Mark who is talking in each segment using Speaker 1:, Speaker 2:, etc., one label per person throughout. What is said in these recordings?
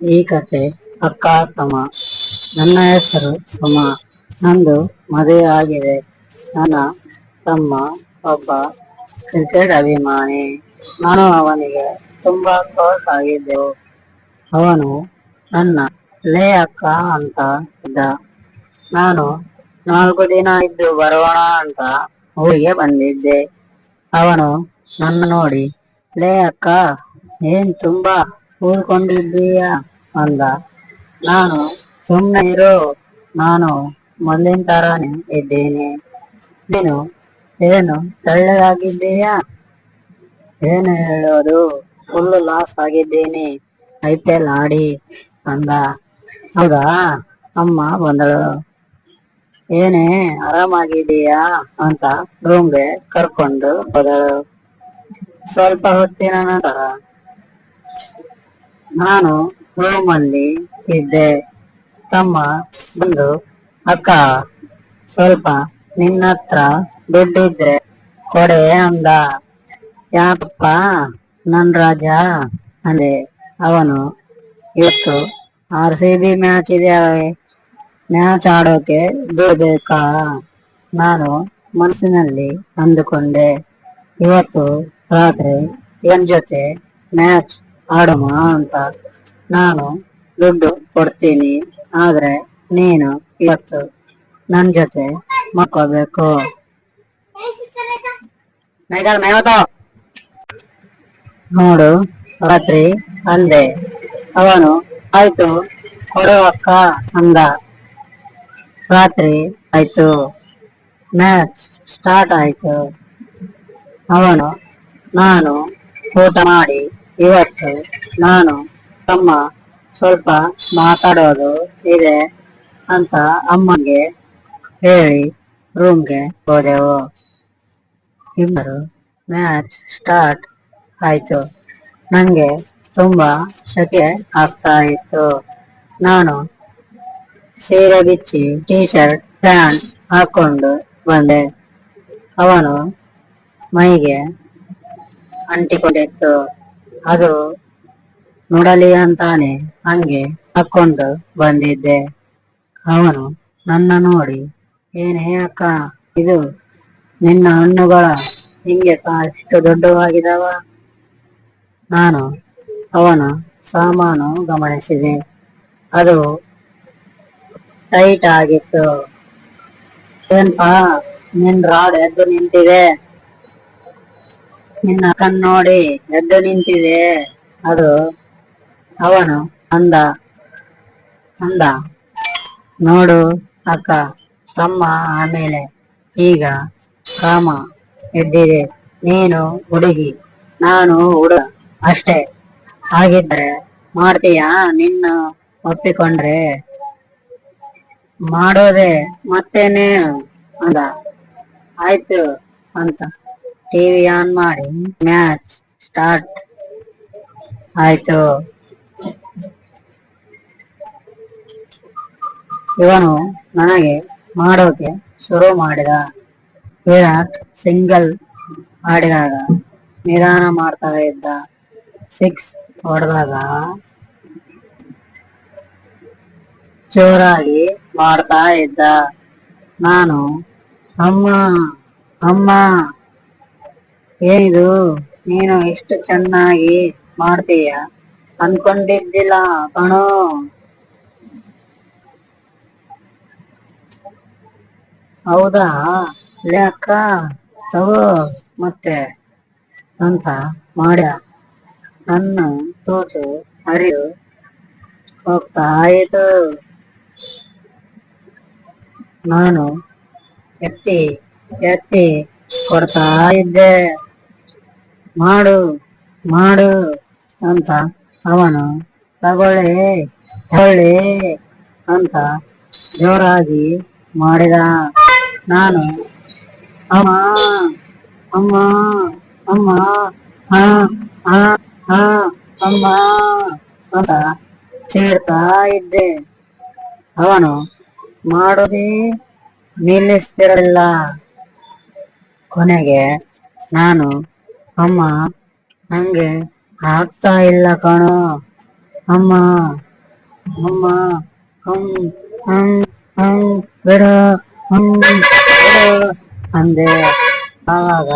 Speaker 1: ಈ ಕತೆ ಅಕ್ಕ ತಮ್ಮ. ನನ್ನ ಹೆಸರು ಸುಮ. ನಂದು ಮದುವೆ ಆಗಿದೆ. ನನ್ನ ತಮ್ಮ ಒಬ್ಬ ಕ್ರಿಕೆಟ್ ಅಭಿಮಾನಿ. ನಾನು ಅವನಿಗೆ ತುಂಬಾ ಕ್ಲೋಸ್ ಆಗಿದ್ದೆವು ಅವನು ನನ್ನ ಲೇ ಅಕ್ಕ ಅಂತ ಇದ್ದ. ನಾನು ನಾಲ್ಕು ದಿನ ಇದ್ದು ಬರೋಣ ಅಂತ ಊರಿಗೆ ಬಂದಿದ್ದೆ. ಅವನು ನನ್ನ ನೋಡಿ, ಲೇ ಅಕ್ಕ ಏನ್ ತುಂಬಾ ಊದ್ಕೊಂಡಿದ್ದೀಯ ಅಂದ. ನಾನು ಸುಮ್ಮನೆ ಇರೋ. ನಾನು ಮೊದಲಿನ ತರಾನೇ ಇದ್ದೇನೆ. ನೀನು ಏನು ತೆಳ್ಳಗಾಗಿದ್ದೀಯಾ? ಏನು ಹೇಳೋದು? ಫುಲ್ ಲಾಸ್ ಆಗಿದ್ದೀನಿ. ಐ ಪಿ ಎಲ್ ಆಡಿ, ಅಂದ. ಹೌದಾ? ಅಮ್ಮ ಬಂದಳು. ಏನೇ ಆರಾಮಾಗಿದೀಯಾ ಅಂತ ರೂಮ್ಗೆ ಕರ್ಕೊಂಡು ಹೋದಳು. ಸ್ವಲ್ಪ ಹೊತ್ತಿನ ನಂತರ ನಾನು ರೂಮಲ್ಲಿ ಇದ್ದೆ. ತಮ್ಮ ಒಂದು ಅಕ್ಕ. ಸ್ವಲ್ಪ ನಿನ್ನ ಹತ್ರ ದುಡ್ಡಿದ್ರೆ ಕೊಡೆ ಅಂದ. ಯಾಕಪ್ಪ? ನನ್ ರಾಜ ಅಂದೆ. ಅವನು, ಇವತ್ತು ಆರ್ ಸಿ ಬಿ ಮ್ಯಾಚ್ ಇದೆ ಮ್ಯಾಚ್ ಆಡೋಕೆ ದುಡ್ಡು ಬೇಕಾ ನಾನು ಮನಸ್ಸಿನಲ್ಲಿ ಅಂದುಕೊಂಡೆ. ಇವತ್ತು ರಾತ್ರಿ ಎನ್ ಜೊತೆ ಮ್ಯಾಚ್ ಆಡೋಣ ಅಂತ ನಾನು ದುಡ್ಡು ಕೊಡ್ತೀನಿ, ಆದ್ರೆ ನೀನು ಇವತ್ತು ನನ್ನ ಜೊತೆ ಮಕ್ಕೋಬೇಕು ನೋಡು, ರಾತ್ರಿ ಅಂದೆ. ಅವನು, ಆಯ್ತು ಕೊಡುವಕ್ಕ ಅಂದ. ರಾತ್ರಿ ಆಯ್ತು. ಮ್ಯಾಚ್ ಸ್ಟಾರ್ಟ್ ಆಯ್ತು. ಅವನು, ನಾನು ಊಟ ಮಾಡಿ ಇವತ್ತು ನಾನು ತಮ್ಮ ಸ್ವಲ್ಪ ಮಾತಾಡೋದು ಇದೆ ಅಂತ ಅಮ್ಮಗೆ ಹೇಳಿ ರೂಮ್ಗೆ ಹೋದೆವು. ಇಬ್ಬರು ಮ್ಯಾಚ್ ಸ್ಟಾರ್ಟ್ ಆಯಿತು. ನನಗೆ ತುಂಬ ಶಕೆ ಆಗ್ತಾ ಇತ್ತು. ನಾನು ಸೀರೆ ಬಿಚ್ಚಿ ಟೀ ಶರ್ಟ್ ಪ್ಯಾಂಟ್ ಹಾಕೊಂಡು ಬಂದೆ. ಅವನು ಮೈಗೆ ಅಂಟಿಕೊಂಡಿತ್ತು. ಅದು ನೋಡಲಿ ಅಂತಾನೆ ಹಂಗೆ ಹಾಕೊಂಡು ಬಂದಿದ್ದೆ. ಅವನು ನನ್ನ ನೋಡಿ, ಏನೇ ಅಕ್ಕ, ಇದು ನಿನ್ನ ಹಣ್ಣುಗಳ ಹಿಂಗೆ ಅಷ್ಟು ದೊಡ್ಡವಾಗಿದಾವ? ನಾನು ಅವನ ಸಾಮಾನು ಗಮನಿಸಿದೆ. ಅದು ಟೈಟ್ ಆಗಿತ್ತು. ಏನ್ಪಾ, ನಿನ್ ರಾಡ್ ಎದ್ದು ನಿಂತಿದೆ? ನಿನ್ನ ನೋಡಿ ಎದ್ದು ನಿಂತಿದೆ. ಅದು ಅವನು ಅಂದ. ಅಂದ. ನೋಡು ಅಕ್ಕ, ತಮ್ಮ ಆಮೇಲೆ ಈಗ ಕಾಮ ಎದ್ದಿದೆ. ನೀನು ಹುಡುಗಿ, ನಾನು ಹುಡುಗ ಅಷ್ಟೇ. ಹಾಗಿದ್ರೆ ಮಾಡ್ತೀಯಾ? ನಿನ್ನ ಒಪ್ಪಿಕೊಂಡ್ರೆ ಮಾಡೋದೆ ಮತ್ತೇನೆ ಅಂದ. ಆಯ್ತು ಅಂತ. ಟಿವಿ ಆನ್ ಮಾಡಿ ಮ್ಯಾಚ್ ಸ್ಟಾರ್ಟ್ ಆಯ್ತು. ಇವನು ನನಗೆ ಮಾಡೋಕೆ ಶುರು ಮಾಡಿದ. ವಿರಾಟ್ ಸಿಂಗಲ್ ಆಡಿದಾಗ ನಿಧಾನ ಮಾಡ್ತಾ ಇದ್ದ. ಸಿಕ್ಸ್ ಹೊಡೆದಾಗ ಜೋರಾಗಿ ಮಾಡ್ತಾ ಇದ್ದ. ನಾನು, ಅಮ್ಮ ಅಮ್ಮ. ಏನಿದು ನೀನು ಇಷ್ಟು ಚೆನ್ನಾಗಿ ಮಾಡ್ತೀಯ? ಅನ್ಕೊಂಡಿದ್ದಿಲ್ಲ ಕಣೋ. ಹೌದಾ? ಲೇ ಅಕ್ಕ, ತಗೋ ಮತ್ತೆ ಅಂತ ಮಾಡ್ಯ ನನ್ನ ತೋಟು ಹರಿದು ಹೋಗ್ತಾ ಇತ್ತು. ನಾನು ಎತ್ತಿ ಎತ್ತಿ ಕೊಡ್ತಾ ಇದ್ದೆ. ಮಾಡು ಮಾಡು ಅಂತ ಅವನು, ತಗೊಳ್ಳಿ ತಗೊಳ್ಳಿ ಅಂತ ಜೋರಾಗಿ ಮಾಡಿದ. ನಾನು, ಅಮ್ಮ ಅಮ್ಮ ಅಮ್ಮ ಹಾ ಹಾ ಹಾ ಅಮ್ಮ ಅಂತ ಚೇಳ್ತಾ ಇದ್ದೆ. ಅವನು ಮಾಡೋದೇ ನಿಲ್ಲಿಸ್ತಿರಲಿಲ್ಲ. ಕೊನೆಗೆ ನಾನು ಅಮ್ಮ, ನಂಗೆ ಆಗ್ತಾ ಇಲ್ಲ ಕಣೋ. ಅಮ್ಮ ಅಮ್ಮ ಹಂ ಹಂ ಹಂ ಬಿಡ ಹಂ ಅಂದೆ. ಆವಾಗ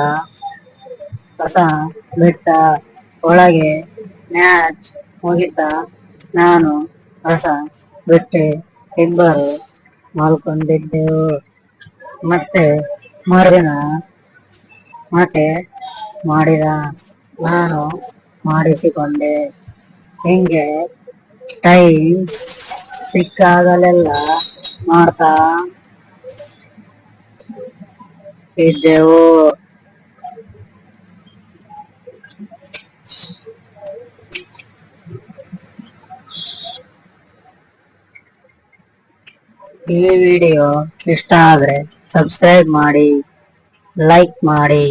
Speaker 1: ಹೊಸ ಬಿಟ್ಟ ಒಳಗೆ ಮ್ಯಾಚ್ ಮುಗಿತ ನಾನು ಕಸ ಬಿಟ್ಟೆ ಇಬ್ಬರು ಮಲ್ಕೊಂಡಿದ್ದೆವು ಮತ್ತೆ ಮರುದಿನ ಮತ್ತೆ ಮಾಡಿದ ನಾನು ಮಾಡಿಸಿಕೊಂಡೆ. ಹಿಂಗೆ ಟೈಮ್ ಸಿಕ್ಕಾಗಲೆಲ್ಲ ಮಾಡ್ತಾ ಇದ್ದೆವು. ಈ ವಿಡಿಯೋ ಇಷ್ಟ ಆದ್ರೆ ಸಬ್ಸ್ಕ್ರೈಬ್ ಮಾಡಿ ಲೈಕ್ ಮಾಡಿ.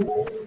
Speaker 1: Thank you.